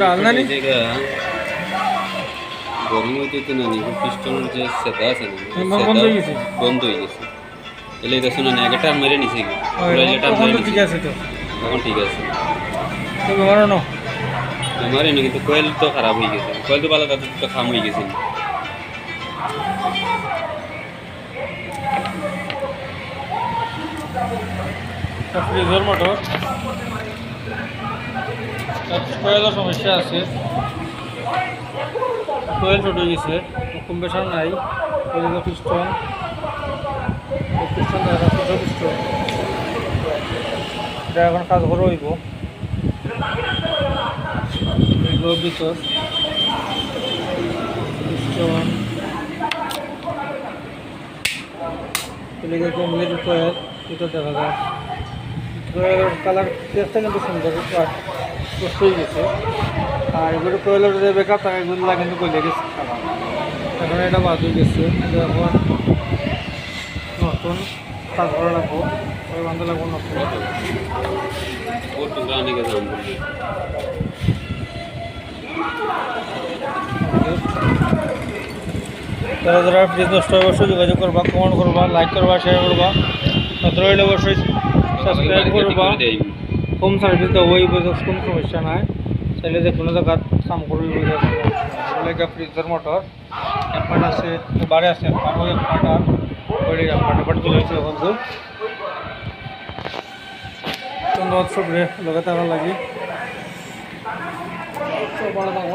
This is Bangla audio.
ডাল না নি? জায়গা হইতে না নি পিস্টনের যে সেদা আছে না বন্ধ হয়ে গেছে? বন্ধ হয়ে গেছে। এলে এটা শোনা না একটা মেরে নিছে কি মেরে ঠিক আছে তো। তখন ঠিক আছে। তো ব্যবহার না আমারই না কিন্তু কোয়েল তো খারাপ হয়ে গেছে। কোয়েল তো ভালো তাদের তো খাম হয়ে গেছে। ফ্রিজের মোটর কয়েকটা সমস্যা আছে। কোয়েল ছোট গেছে কম্প্রেসার নাই। ওইদিকে পিস্টন পিস্টন পিস্টন এখন কাজ করে হইব। এগুলো ভিতর কমপ্লিট কোয়েল ভিতর দেখা যায়। কালার টেস্টটা কিন্তু সুন্দর কষ্ট হয়ে গেছে। আর এগুলো কোয়েলের যে বেকআপ থাকে এগুলো কিন্তু কইলে গেছে। এখন এটা বাদ হয়ে গেছে। এখন নতুন করা লাগবো। ওই বান্ধব লাগবো নতুন। যারা যারা ফ্রিজ নষ্ট হয় অবশ্যই যোগাযোগ করবা কমেন্ট করবা লাইক করবা শেয়ার করবা। হইলে অবশ্যই সাবস্ক্রাইব করবা। হোম সার্ভিস দেওয়া ওই কোনো সমস্যা নাই। চাইলে যে কোনো জায়গাত কাম করবি ফ্রিজের মোটর আছে বারে আছে তো। ধন্যবাদ সব রে লাগি সব ভালো থাকব